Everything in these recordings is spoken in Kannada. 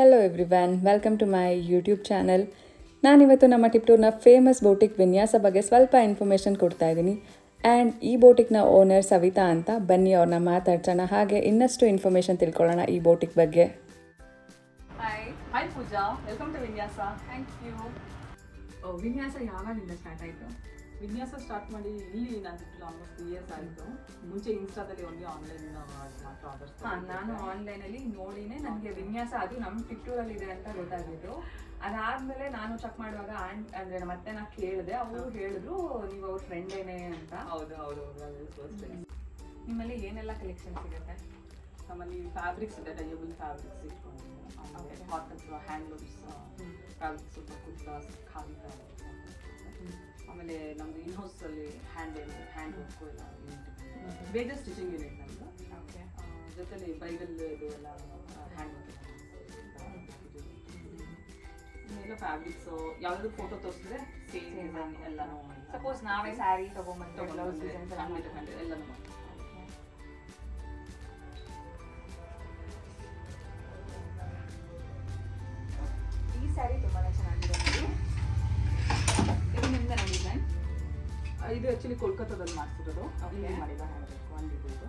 Hello everyone welcome to my YouTube channel ನಾನಿವತ್ತು ನಮ್ಮ ಟಿಪ್ಟೂರ್ನ ಫೇಮಸ್ ಬೋಟಿಕ್ ವಿನ್ಯಾಸ ಬಗ್ಗೆ ಸ್ವಲ್ಪ ಇನ್ಫಾರ್ಮೇಷನ್ ಕೊಡ್ತಾ ಇದ್ದೀನಿ. ಆ್ಯಂಡ್ ಈ ಬೋಟಿಕ್ನ ಓನರ್ ಸವಿತಾ ಅಂತ ಬನ್ನಿ ಅವ್ರನ್ನ ಮಾತಾಡ್ಸೋಣ. ಹಾಗೆ ಇನ್ನಷ್ಟು ಇನ್ಫಾರ್ಮೇಷನ್ ತಿಳ್ಕೊಳ್ಳೋಣ ಈ ಬೋಟಿಕ್ ಬಗ್ಗೆ. Hi hi Pooja. Welcome to Vinyasa. Thank you Vinyasa ಯಾವಾಗಿಂದ ಸ್ಟಾರ್ಟ್ ಆಯಿತು? ವಿನ್ಯಾಸ ಸ್ಟಾರ್ಟ್ ಮಾಡಿ ಇಲ್ಲಿ ನಾನು ಬಿಟ್ಟು ಆಲ್ಮೋಸ್ಟ್ ಟೂ ಇಯರ್ಸ್ ಆಯಿತು. ಮುಂಚೆ ಇನ್ಸ್ಟಾದಲ್ಲಿ ಒಂದು ಆನ್ಲೈನ್ ಮಾತ್ರ ಆರ್ಡರ್ಸ್ ಹಾಂ ನಾನು ಆನ್ಲೈನಲ್ಲಿ ನೋಡಿನೇ ನನಗೆ ವಿನ್ಯಾಸ ಅದು ನಮ್ಮ ಟಿಕ್ಟೂರಲ್ಲಿ ಇದೆ ಅಂತ ಗೊತ್ತಾಗಿದ್ದು ಅದಾದಮೇಲೆ ನಾನು ಚೆಕ್ ಮಾಡುವಾಗ ಆ್ಯಂಡ್ ಅಂದರೆ ಮತ್ತೆ ನಾ ಕೇಳಿದೆ. ಅವರು ಹೇಳಿದ್ರು ನೀವು ಅವ್ರ ಫ್ರೆಂಡೇನೆ ಅಂತ. ಹೌದು ಹೌದು ಫಸ್ಟ್ ನಿಮ್ಮಲ್ಲಿ ಏನೆಲ್ಲ ಕಲೆಕ್ಷನ್ ಸಿಗುತ್ತೆ? ನಮ್ಮಲ್ಲಿ ಫ್ಯಾಬ್ರಿಕ್ಸ್ ಇದೆ ಡೈಯಬಲ್ ಫ್ಯಾಬ್ರಿಕ್ಸ್ ಇಟ್ಕೊಂಡಿದ್ದೀನಿ ಆಮೇಲೆ cottons handlooms fabrics kurtas khadi fabrics ಆಮೇಲೆ ನಮ್ದು ಇನ್ ಅಲ್ಲಿ ಹ್ಯಾಂಡ್ ಹ್ಯಾಂಡ್ ವರ್ಕು ಎಲ್ಲ ಯೂನಿಟ್ ಬೇಗ ಸ್ಟಿಚಿಂಗ್ ಯೂನಿಟ್ ನಮ್ಮದು ಆ, ಜೊತೆಲಿ ಬ್ರೈಡಲ್ ಇದು ಎಲ್ಲ ಹ್ಯಾಂಡ್ ವರ್ಕ್ ಎಲ್ಲ ಫ್ಯಾಬ್ರಿಕ್ಸು ಯಾವ್ದಾದ್ರು ಫೋಟೋ ತೋರಿಸಿದ್ರೆ ಸೇಮ್ ಎಲ್ಲನೂ ಸಪೋಸ್ ನಾವೇ ಸ್ಯಾರಿ ತಗೊಂಡ್ಬಂದು ಎಲ್ಲನೂ ಇದು ಆಕ್ಚುಲಿ ಕೋಲ್ಕತ್ತಾದಲ್ಲಿ Okay. ಇಲ್ಲಿ ಮಾಡಿದ ಹೇಳಬೇಕು ಒಂದು ಇದು.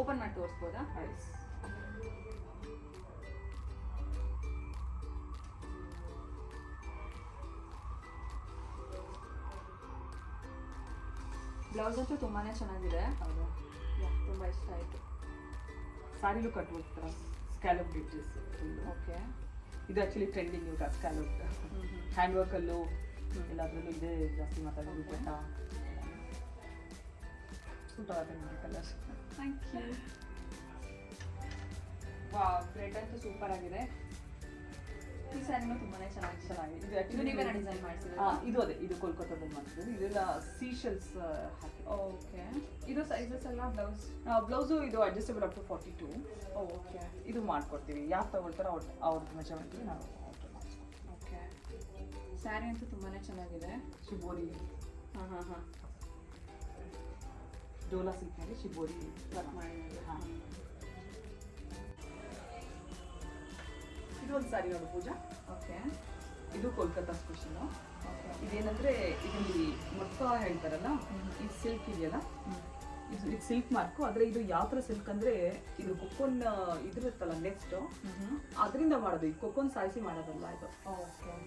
ಓಪನ್ ಮಾಡಿ ತೋರಿಸ್ಬೋದಾ? Nice. ಬ್ಲೌಸ್ ಅಂತೂ ತುಂಬಾ ಚೆನ್ನಾಗಿದೆ. ಹೌದು. ಯಾ ತುಂಬಾ ಇಷ್ಟ ಆಯಿತು. ಸಾರಿಲು ಕಟ್ಬಿಡ್ತಾರ ಸ್ಕ್ಯಾಲಪ್ ಡಿಟೇಲ್ಸ್ ಓಕೆ ಇದು ಆ್ಯಕ್ಚುಲಿ ಟ್ರೆಂಡಿಂಗ್ ಇವಾಗ ಸ್ಕ್ಯಾಲಪ್ ಹ್ಯಾಂಡ್ ವರ್ಕಲ್ಲೂ ಎಲ್ಲದರಲ್ಲೂ ಇದೇ ಜಾಸ್ತಿ ಮಾತಾಡೋದು ಕೊಟ್ಟ ಊಟ ಆಗುತ್ತೆ ನೋಡಿ ಕಲರ್ಸ್ ಥ್ಯಾಂಕ್ ಯು ವಾ ಬ್ರೆಡ್ ಅಂತೂ ಸೂಪರ್ ಆಗಿದೆ ಈ ಸ್ಯಾರಿನೂ ತುಂಬಾನೇ ಚೆನ್ನಾಗಿ ಚೆನ್ನಾಗಿದೆ ಇದು ಆ್ಯಕ್ಚುಲಿ ನೀವೇನ ನೀವೇ ಡಿಸೈನ್ ಮಾಡಿಸಿದ್ರೆ ಇದು ಅದೇ ಇದು ಕೋಲ್ಕತ್ತಾದಲ್ಲಿ ಮಾಡ್ತಿರೋದು ಇದೆಲ್ಲ ಸೀಶಲ್ಸ್ ಹಾಕಿ ಓಕೆ ಇದು ಸೈಜಸ್ ಎಲ್ಲ ಬ್ಲೌಸ್ ಬ್ಲೌಸು ಇದು adjustable up to forty two okay ಇದು ಮಾಡ್ಕೊಡ್ತೀವಿ ಯಾರು ತಗೊಳ್ತಾರೋ ಅವ್ರ ಅವ್ರದ್ದು ಮೆಜರ್ಮೆಂಟ್ಗೆ ನಾವು ಸ್ಯಾರಿ ಅಂತೂ ತುಂಬಾನೇ ಚೆನ್ನಾಗಿದೆ. ಶಿಬೋರಿ. ಹಾಂ ಹಾಂ ಹಾಂ. ಡೋಲಾ ಸಿಲ್ಕ್ನಲ್ಲಿ ಶಿಬೋರಿ ವರ್ಕ್ ಮಾಡಿದ್ದಾರೆ. ಹಾಂ. ಇದೊಂದು ಸ್ಯಾರಿ ನೋಡು ಪೂಜಾ. ಓಕೆ. ಇದು ಕೋಲ್ಕತ್ತಾ ಸ್ಪೆಷಲ್. ಓಕೆ. ಇಲ್ಲಿ ಇದರಲ್ಲಿ ಮೊತ್ತ ಹೇಳ್ತಾರಲ್ಲ ಈ ಸಿಲ್ಕ್ ಇದೆಯಲ್ಲ? ಇದು ಸಿಲ್ಕ್ ಮಾರ್ಕು ಆದ್ರೆ ಇದು ಯಾವ ಥರ ಸಿಲ್ಕ್ ಅಂದ್ರೆ ಇದು ಕೊಕ್ಕೊನ್ ಇದಿರುತ್ತಲ್ಲ ನೆಕ್ಸ್ಟ್ ಅದರಿಂದ ಮಾಡೋದು ಈ ಕೊಕ್ಕೊನ್ ಸಾಯಿಸಿ ಮಾಡೋದಲ್ಲ ಇದು.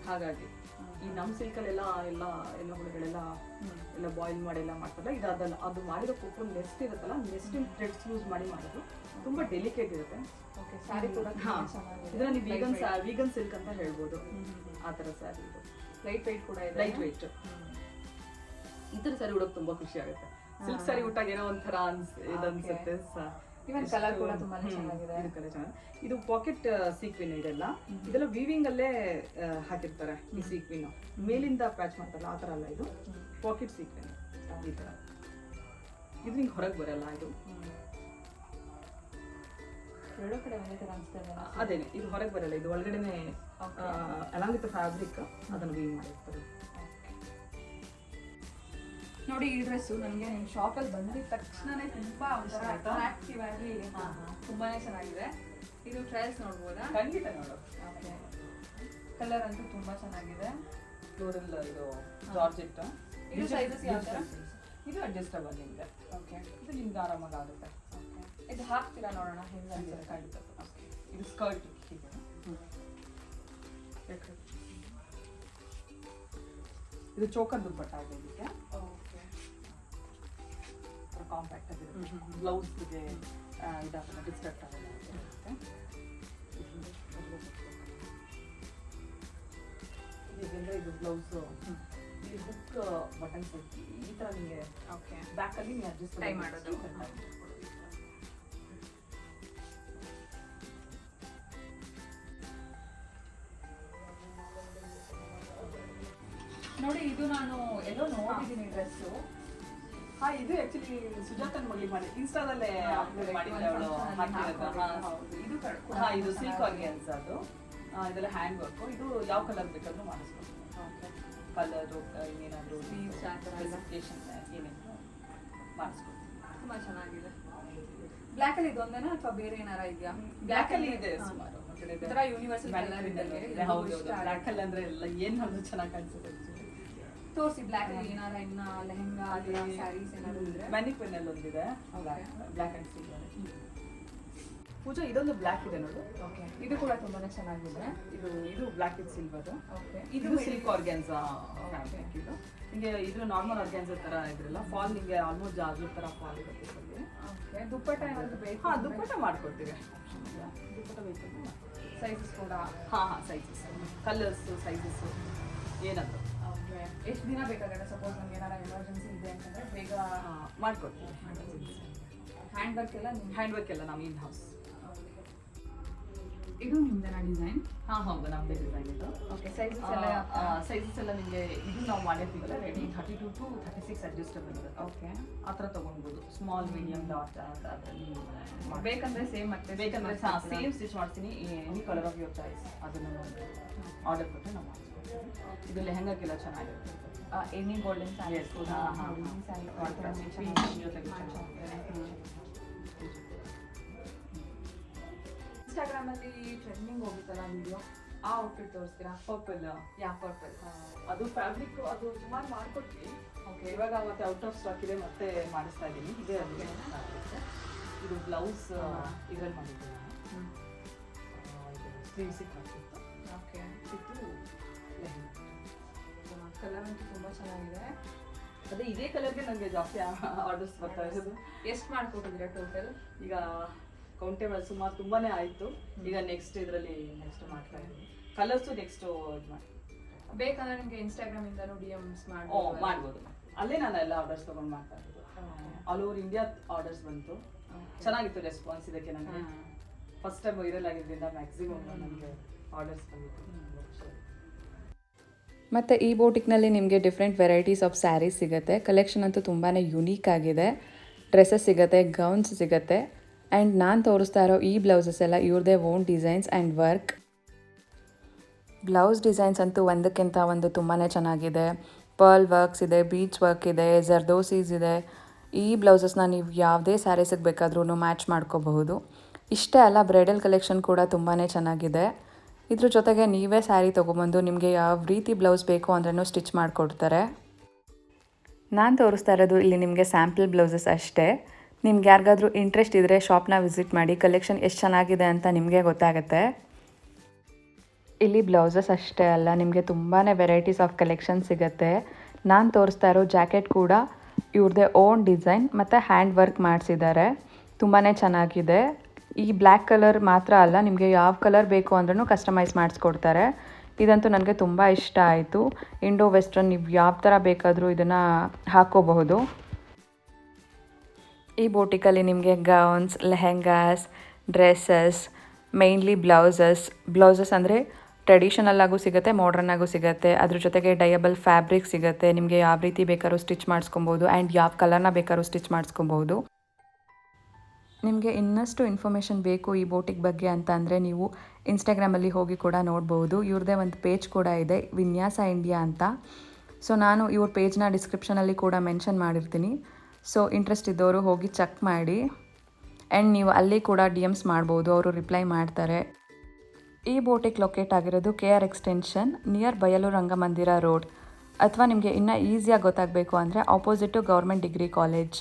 ಹಾಗಾಗಿ ಈ ನಮ್ಮ ಸಿಲ್ಕಲ್ಲೆಲ್ಲ ಎಲ್ಲ ಎಲ್ಲ ಹುಳುಗಳೆಲ್ಲ ಎಲ್ಲ ಬಾಯ್ಲ್ ಮಾಡಿ ಎಲ್ಲ ಮಾಡ್ತಾರಲ್ಲ ಇದು ಅದಲ್ಲ ಅದು ಮಾಡಿರೋ ಕೊಕ್ಕೊನ್ ನೆಸ್ಟ್ ಇರುತ್ತಲ್ಲ ನೆಸ್ಟಿನ ಥ್ರೆಡ್ಸ್ ಯೂಸ್ ಮಾಡಿ ಮಾಡೋದು. ತುಂಬಾ ಡೆಲಿಕೇಟ್ ಇರುತ್ತೆ. ಸ್ಯಾರಿ ಕೂಡ ಇದನ್ನ ನೀವು ವೀಗನ್ ವೀಗನ್ ಸಿಲ್ಕ್ ಅಂತ ಹೇಳ್ಬೋದು. ಆ ಥರ ಸ್ಯಾರಿ ಇದು. ಲೈಟ್ ವೆಯ್ಟ್ ಕೂಡ ಇದೆ. ಲೈಟ್ ವೆಯ್ಟ್ ಈ ಥರ ಸ್ಯಾರಿ ಉಡೋಕೆ ತುಂಬಾ ಖುಷಿ ಆಗುತ್ತೆ. ಸಿಲ್ಕ್ ಸಾರಿ ಉಟ್ಟಾಗ ಏನೋ ಒಂಥರ ಅನ್ಸ್ ಇದನ್ಸುತ್ತೆ ಸ- Even ಕೂಡ ತುಂಬಾನೇ ಚೆನ್ನಾಗಿದೆ. ಇದು ಪಾಕೆಟ್ ಸೀಕ್ವಿನ್ ಇದೆಲ್ಲ. ಇದೆಲ್ಲ ವೀವಿಂಗ್ ಅಲ್ಲೇ ಹಾಕಿರ್ತಾರೆ ಈ ಸೀಕ್ವಿನ್ ಮೇಲಿಂದ ಪ್ಯಾಚ್ ಮಾಡ್ತಾರಲ್ಲ ಆ ತರ ಅಲ್ಲ ಇದು? ಪಾಕೆಟ್ ಸೀಕ್ವಿನ್ ಈ ಥರ. ಇದು ನಿಂಗೆ ಹೊರಗೆ ಬರಲ್ಲ ಇದು? ಎರಡು ಕಡೆ ಒಂದೇ ಥರ ಅನಿಸ್ತಾ ಇದೆ ಅದೇನೆ ಇದು ಹೊರಗೆ ಬರಲ್ಲ ಇದು ಒಳಗಡೆನೆ ಅಲಾಂಗ್ ವಿತ್ ಫ್ಯಾಬ್ರಿಕ್ ಅದನ್ನು ವೀವ್ ಮಾಡಿರ್ತಾರೆ. ನೋಡಿ ಈ ಡ್ರೆಸ್ಸು ನನಗೆ ನಿಮ್ಮ ಶಾಪಲ್ಲಿ ಬಂದಿದ ತಕ್ಷಣನೇ ತುಂಬಾ ಒಂಥರ ಅಟ್ರಾಕ್ಟಿವ್ ಆಗಿ ತುಂಬಾನೇ ಚೆನ್ನಾಗಿದೆ. ಇದು ಟ್ರಯಲ್ಸ್ ನೋಡ್ಬೋದಾ? ಖಂಡಿತ ನೋಡು. ಓಕೆ. ಕಲರ್ ಅಂತೂ ತುಂಬಾ ಚೆನ್ನಾಗಿದೆ. ಫ್ಲೋರಲ್ ಇದು ಜಾರ್ಜೆಟ್ ಇದು ಸೈಜಸ್ ಯಾವ ಥರ? ಇದು ಅಡ್ಜಸ್ಟಬಲ್ ಇದೆ ಓಕೆ. ಇದು ನಿಮ್ಗೆ ಆರಾಮಾಗಿ ಆಗುತ್ತೆ ಓಕೆ. ಇದು ಹಾಕ್ತೀರಾ ನೋಡೋಣ? ಹೆಂಗೆ ಖಂಡಿತ ಇದು ಸ್ಕರ್ಟ್ ಇದೆ. ಇದು ಚೋಕರ್ ದುಪ್ಪಟ್ಟ ಇದೆ ಇದಕ್ಕೆ ಓಕೆ ಕಾಂಪ್ಯಾಕ್ಟ್ ಆಗಿರುತ್ತೆ ಬ್ಲೌಸ್ಗೆ ಇದಾಗಲ್ಲ ಡಿಸ್ಟ್ರಕ್ಟ್ ಆಗಲ್ಲ ಇದೆಲ್ಲ ಇದು ಬ್ಲೌಸು ಇಲ್ಲಿ ಬಟನ್ ಬಟನ್ಸ್ ಈ ಥರ ನಿಮಗೆ ಓಕೆ ಬ್ಯಾಕಲ್ಲಿ ನೀವು ಅಡ್ಜಸ್ಟ್ ಟ್ರೈ ಮಾಡೋದು. ನೋಡಿ ಇದು ನಾನು ಎಲ್ಲೋ ನೋಡಿದ್ದೀನಿ ಡ್ರೆಸ್ಸು ಹಾ ಇದು ಆಕ್ಚುಲಿ ಸುಜಾತನ್ ಮಗಳಿಗೆ ಮಾಡಿ. ಇನ್ಸ್ಟಾದಲ್ಲೇ ಅಪ್ಲೋಡ್ ಮಾಡಿದ್ದೆ ಅವಳು. ಹಾಕಿರೋದು ಇದು ಹಾ ಇದು ಸಿಲ್ಕ್ ಆಗಿ ಅದು ಆ, ಇದೆಲ್ಲ ಹ್ಯಾಂಡ್ ವರ್ಕು ಇದು ಯಾವ ಕಲರ್ ಬೇಕಾದ್ರೂ ಮಾಡಿಸ್ಬೋದು. ಕಲರ್ ಇನ್ನೇನಾದರೂ. ಸ್ಪೆಸಿಫಿಕೇಶನ್ ಏನೇನು ಮಾಡಿಸ್ಕೊಡ್ತೀನಿ ತುಂಬಾ ಚೆನ್ನಾಗಿದೆ. ಬ್ಲ್ಯಾಕ್ ಅಲ್ಲಿ ಇದೊಂದೇನಾ ಅಥವಾ ಬೇರೆ ಏನಾರ ಇದೆಯಾ? ಬ್ಲ್ಯಾಕ್ ಅಲ್ಲಿ ಇದೆ ಸುಮಾರು. ಯೂನಿವರ್ಸಲ್ ಕಲರ್ ಇದ್ದಂಗೆ ಹೌದು ಬ್ಲ್ಯಾಕ್ ಅಲ್ಲಿ ಅಂದ್ರೆ ಎಲ್ಲ ಏನ್ ಅದು ಚೆನ್ನಾಗಿ ಕಾಣಿಸುತ್ತೆ. ತೋರಿಸಿ ಬ್ಲ್ಯಾಕ್ ಅಲ್ಲಿ ಏನಾರ ಇನ್ನ ಲೆಹಂಗಾ ಸ್ಯಾರೀಸ್ ಏನಾದ್ರು ಇದ್ರೆ. ಮ್ಯಾನಿಕ್ವಿನ್ ಅಲ್ಲಿ ಒಂದಿದೆ. ಬ್ಲ್ಯಾಕ್ ಅಂಡ್ ಸಿಲ್ವರ್ ಪೂಜಾ ಇದೊಂದು ಬ್ಲ್ಯಾಕ್ ಇದೆ ನೋಡು. ಓಕೆ ಇದು ಕೂಡ ತುಂಬಾನೇ ಚೆನ್ನಾಗಿದೆ. ಇದು ಇದು ಬ್ಲ್ಯಾಕ್ ಇದು ಸಿಲ್ವರ್ ಓಕೆ ಇದು ಸಿಲ್ಕ್ ಆರ್ಗ್ಯಾನ್ಸ್ ಫ್ಯಾಬ್ರಿಕ್ ಇದು. ಹಿಂಗೆ ಇದು ನಾರ್ಮಲ್ ಆರ್ಗ್ಯಾನ್ಸ್ ತರ ಇದ್ರಲ್ಲ ಫಾಲ್ ನಿಮಗೆ ಆಲ್ಮೋಸ್ಟ್ ಜಾಜು ತರ ಫಾಲ್ ಇರುತ್ತೆ. ಓಕೆ ದುಪ್ಪಟ್ಟ ಏನಾದ್ರು ಬೇಕು ಹಾ ದುಪ್ಪಟ್ಟ ಮಾಡ್ಕೊಡ್ತೀವಿ. ದುಪ್ಪಟ್ಟ ಬೇಕು ಸೈಜಸ್ ಕೂಡ. ಹಾ ಹಾ ಸೈಜಸ್ ಕಲರ್ಸ್ ಸೈಜಸ್ ಏನಂತ ಎಷ್ಟು ದಿನ ಬೇಕಾಗುತ್ತೆ? ಸಪೋಸ್ ನಮ್ಗೆ ಏನಾರ ಎಮರ್ಜೆನ್ಸಿ ಇದೆ ಅಂತಂದ್ರೆ ಬೇಗ ಮಾಡ್ಕೊಡ್ತೀವಿ. ಹ್ಯಾಂಡ್ ವರ್ಕ್ ಎಲ್ಲ ನಿಮ್ಮ ಹ್ಯಾಂಡ್ ವರ್ಕ್ ಎಲ್ಲ ನಾವು ಇನ್ ಹೌಸ್ ಇದು ನಿಮ್ದೇನಾ ಡಿಸೈನ್ ಹಾ ಹೌದು ನಮ್ದೇ ಡಿಸೈನ್ ಇದು. ಓಕೆ ಸೈಜಸ್ ಎಲ್ಲ ಸೈಜಸ್ ಎಲ್ಲ ನಿಮಗೆ ಇದು ನಾವು ಮಾಡಿರ್ತೀವಲ್ಲ ready thirty two to thirty six adjustable ಇರುತ್ತೆ. ಓಕೆ ಆ ಥರ ತೊಗೊಳ್ಬೋದು. ಸ್ಮಾಲ್ ಮೀಡಿಯಂ ಲಾಟ್ ಅದರಲ್ಲಿ ಬೇಕಂದ್ರೆ ಸೇಮ್ ಮತ್ತೆ ಬೇಕಂದ್ರೆ ಸೇಮ್ ಸ್ಟಿಚ್ ಮಾಡ್ತೀನಿ. Any colour of your choice ಅದನ್ನು ಆರ್ಡರ್ ಕೊಟ್ಟು ನಾವು ಇದು ಲೆಹಂಗಾಕ್ಕೆಲ್ಲ ಚೆನ್ನಾಗಿರುತ್ತೆ? ಎನಿ ಗೋಲ್ಡನ್ ಸ್ಯಾರೀಸ್ ಕೂಡ. ಸ್ಯಾರಿ. Peach ಜೊತೆಗೆ ಇನ್ಸ್ಟಾಗ್ರಾಮ್ ಅಲ್ಲಿ ಟ್ರೆಂಡಿಂಗ್ ಹೋಗುತ್ತಲ್ಲ ವಿಡಿಯೋ ಆ ಔಟ್ಫಿಟ್ ತೋರಿಸ್ತೀರಾ? ಪರ್ಪಲ್ ಯಾ ಪರ್ಪಲ್ ಅದು ಫ್ಯಾಬ್ರಿಕ್ ಅದು ಸುಮಾರು ಮಾಡ್ಕೊಟ್ವಿ. ಓಕೆ ಇವಾಗ ಮತ್ತೆ ಔಟ್ ಆಫ್ ಸ್ಟಾಕ್ ಇದೆ ಮತ್ತೆ ಮಾಡಿಸ್ತಾ ಇದ್ದೀನಿ ಇದೆ ಅದು. ಇದು. ಬ್ಲೌಸ್ ಇದ್ರಲ್ಲಿ ಮಾಡಿದ್ದೀನಿ ಸ್ಲೀವ್ಸಿಗೆ ಹಾಕಿತ್ತು. ಓಕೆ ಇದು ಕಲರ್ ಅಂತೂ ತುಂಬ ಚೆನ್ನಾಗಿದೆ. ಅದೇ ಇದೇ ಕಲರ್ಗೆ ನನಗೆ ಜಾಸ್ತಿ ಆರ್ಡರ್ಸ್ ಬರ್ತಾ ಇರೋದು. ಎಷ್ಟು ಮಾಡ್ಕೊಟ್ಟಿದ್ದೀರಾ ಟೋಟಲ್ ಈಗ ಕೌಂಟೇಬಲ್ ಸುಮಾರು ತುಂಬಾನೇ ಆಯಿತು. ಈಗ ನೆಕ್ಸ್ಟ್ ಇದರಲ್ಲಿ ನೆಕ್ಸ್ಟ್ ಮಾಡ್ತಾ ಇದ್ದೀನಿ. ಕಲರ್ಸು ನೆಕ್ಸ್ಟ್ ಇದು ಮಾಡಿ ಬೇಕಂದ್ರೆ ನಿಮಗೆ ಇನ್ಸ್ಟಾಗ್ರಾಮ್ ಇಂದ ಡಿ ಎಮ್ಸ್ ಮಾಡಿ ಮಾಡ್ಬೋದು ಅಲ್ಲೇ ನಾನು ಎಲ್ಲ ಆರ್ಡರ್ಸ್ ತೊಗೊಂಡು ಮಾಡ್ತಾ ಇರೋದು. ಆಲ್ ಓವರ್ ಇಂಡಿಯಾ ಆರ್ಡರ್ಸ್ ಬಂತು. ಚೆನ್ನಾಗಿತ್ತು ರೆಸ್ಪಾನ್ಸ್ ಇದಕ್ಕೆ ನನಗೆ. ಫಸ್ಟ್ ಟೈಮ್ ವೈರಲ್ ಆಗಿದ್ದರಿಂದ ಮ್ಯಾಕ್ಸಿಮಮ್ ನನಗೆ ಆರ್ಡರ್ಸ್ ಬಂದಿತ್ತು. ಮತ್ತು ಈ ಬೋಟಿಕ್ನಲ್ಲಿ ನಿಮಗೆ ಡಿಫ್ರೆಂಟ್ ವೆರೈಟೀಸ್ ಆಫ್ ಸ್ಯಾರೀಸ್ ಸಿಗುತ್ತೆ. ಕಲೆಕ್ಷನ್ ಅಂತೂ ತುಂಬಾ ಯುನೀಕ್ ಆಗಿದೆ. ಡ್ರೆಸ್ಸಸ್ ಸಿಗುತ್ತೆ ಗೌನ್ಸ್ ಸಿಗುತ್ತೆ. ಆ್ಯಂಡ್ ನಾನು ತೋರಿಸ್ತಾ ಇರೋ ಈ ಬ್ಲೌಸಸ್ ಎಲ್ಲ ಇವ್ರದೇ own designs and work blouse designs ಅಂತೂ ಒಂದಕ್ಕಿಂತ ಒಂದು ತುಂಬಾ ಚೆನ್ನಾಗಿದೆ. ಪರ್ಲ್ ವರ್ಕ್ಸ್ ಇದೆ ಬೀಚ್ ವರ್ಕ್ ಇದೆ ಜರ್ದೋಸೀಸ್ ಇದೆ. ಈ ಬ್ಲೌಸಸ್ನ ನೀವು ಯಾವುದೇ ಸ್ಯಾರೀಸಿಗೆ ಬೇಕಾದ್ರೂ ಮ್ಯಾಚ್ ಮಾಡ್ಕೋಬಹುದು. ಇಷ್ಟೇ ಅಲ್ಲ ಬ್ರೈಡಲ್ ಕಲೆಕ್ಷನ್ ಕೂಡ ತುಂಬಾ ಚೆನ್ನಾಗಿದೆ. ಇದ್ರ ಜೊತೆಗೆ ನೀವೇ ಸ್ಯಾರಿ ತೊಗೊಬಂದು ನಿಮಗೆ ಯಾವ ರೀತಿ ಬ್ಲೌಸ್ ಬೇಕು ಅಂದ್ರೂ ಸ್ಟಿಚ್ ಮಾಡಿಕೊಡ್ತಾರೆ. ನಾನು ತೋರಿಸ್ತಾ ಇರೋದು ಇಲ್ಲಿ ನಿಮಗೆ ಸ್ಯಾಂಪಲ್ ಬ್ಲೌಸಸ್ ಅಷ್ಟೇ. ನಿಮ್ಗೆ ಯಾರಿಗಾದ್ರೂ ಇಂಟ್ರೆಸ್ಟ್ ಇದ್ದರೆ ಶಾಪ್ನ ವಿಸಿಟ್ ಮಾಡಿ ಕಲೆಕ್ಷನ್ ಎಷ್ಟು ಚೆನ್ನಾಗಿದೆ ಅಂತ ನಿಮಗೆ ಗೊತ್ತಾಗುತ್ತೆ. ಇಲ್ಲಿ ಬ್ಲೌಸಸ್ ಅಷ್ಟೇ ಅಲ್ಲ, ನಿಮಗೆ ತುಂಬಾ ವೆರೈಟೀಸ್ ಆಫ್ ಕಲೆಕ್ಷನ್ ಸಿಗುತ್ತೆ. ನಾನು ತೋರಿಸ್ತಾ ಇರೋ ಜಾಕೆಟ್ ಕೂಡ ಇವ್ರದ್ದೇ ಓನ್ ಡಿಸೈನ್ ಮತ್ತು ಹ್ಯಾಂಡ್ ವರ್ಕ್ ಮಾಡಿಸಿದ್ದಾರೆ. ತುಂಬಾ ಚೆನ್ನಾಗಿದೆ. ಈ ಬ್ಲ್ಯಾಕ್ ಕಲರ್ ಮಾತ್ರ ಅಲ್ಲ, ನಿಮಗೆ ಯಾವ ಕಲರ್ ಬೇಕು ಅಂದ್ರೂ ಕಸ್ಟಮೈಸ್ ಮಾಡಿಸ್ಕೊಡ್ತಾರೆ. ಇದಂತೂ ನನಗೆ ತುಂಬ ಇಷ್ಟ ಆಯಿತು. ಇಂಡೋ ವೆಸ್ಟರ್ನ್ ನೀವು ಯಾವ ಥರ ಬೇಕಾದರೂ ಇದನ್ನು ಹಾಕ್ಕೋಬಹುದು. ಈ ಬೋಟಿಕಲ್ಲಿ ನಿಮಗೆ gowns lehengas dresses mainly blouses blouses ಅಂದರೆ ಟ್ರೆಡಿಷನಲ್ ಆಗೂ ಸಿಗುತ್ತೆ ಮಾಡರ್ನ್ ಆಗೂ ಸಿಗುತ್ತೆ. ಅದ್ರ ಜೊತೆಗೆ ಡಯಬಲ್ ಫ್ಯಾಬ್ರಿಕ್ ಸಿಗುತ್ತೆ. ನಿಮಗೆ ಯಾವ ರೀತಿ ಬೇಕಾದ್ರೂ ಸ್ಟಿಚ್ ಮಾಡಿಸ್ಕೊಬೋದು ಆ್ಯಂಡ್ ಯಾವ ಕಲರ್ನ ಬೇಕಾದ್ರೂ ಸ್ಟಿಚ್ ಮಾಡಿಸ್ಕೊಬೋದು ನಿಮಗೆ ಇನ್ನಷ್ಟು ಇನ್ಫಾರ್ಮೇಷನ್ ಬೇಕು ಈ ಬೋಟಿಗೆ ಬಗ್ಗೆ ಅಂತ ಅಂದರೆ ನೀವು ಇನ್ಸ್ಟಾಗ್ರಾಮಲ್ಲಿ ಹೋಗಿ ಕೂಡ ನೋಡ್ಬೋದು. ಇವ್ರದ್ದೇ ಒಂದು ಪೇಜ್ ಕೂಡ ಇದೆ, ವಿನ್ಯಾಸ ಇಂಡಿಯಾ ಅಂತ. ಸೊ ನಾನು ಇವ್ರ ಪೇಜ್ನ ಡಿಸ್ಕ್ರಿಪ್ಷನಲ್ಲಿ ಕೂಡ ಮೆನ್ಷನ್ ಮಾಡಿರ್ತೀನಿ. ಸೊ ಇಂಟ್ರೆಸ್ಟ್ ಇದ್ದವರು ಹೋಗಿ ಚೆಕ್ ಮಾಡಿ. ಆ್ಯಂಡ್ ನೀವು ಅಲ್ಲಿ ಕೂಡ ಡಿ ಎಮ್ಸ್ ಮಾಡ್ಬೋದು, ಅವರು ರಿಪ್ಲೈ ಮಾಡ್ತಾರೆ. ಈ ಬೋಟಿಗೆ ಲೊಕೇಟ್ ಆಗಿರೋದು ಕೆ ಆರ್ ಎಕ್ಸ್ಟೆನ್ಷನ್ ನಿಯರ್ ಬಯಲು ರಂಗಮಂದಿರ ರೋಡ್ ಅಥವಾ ನಿಮಗೆ ಇನ್ನೂ ಈಸಿಯಾಗಿ ಗೊತ್ತಾಗಬೇಕು ಅಂದರೆ ಆಪೋಸಿಟು ಗೌರ್ಮೆಂಟ್ ಡಿಗ್ರಿ ಕಾಲೇಜ್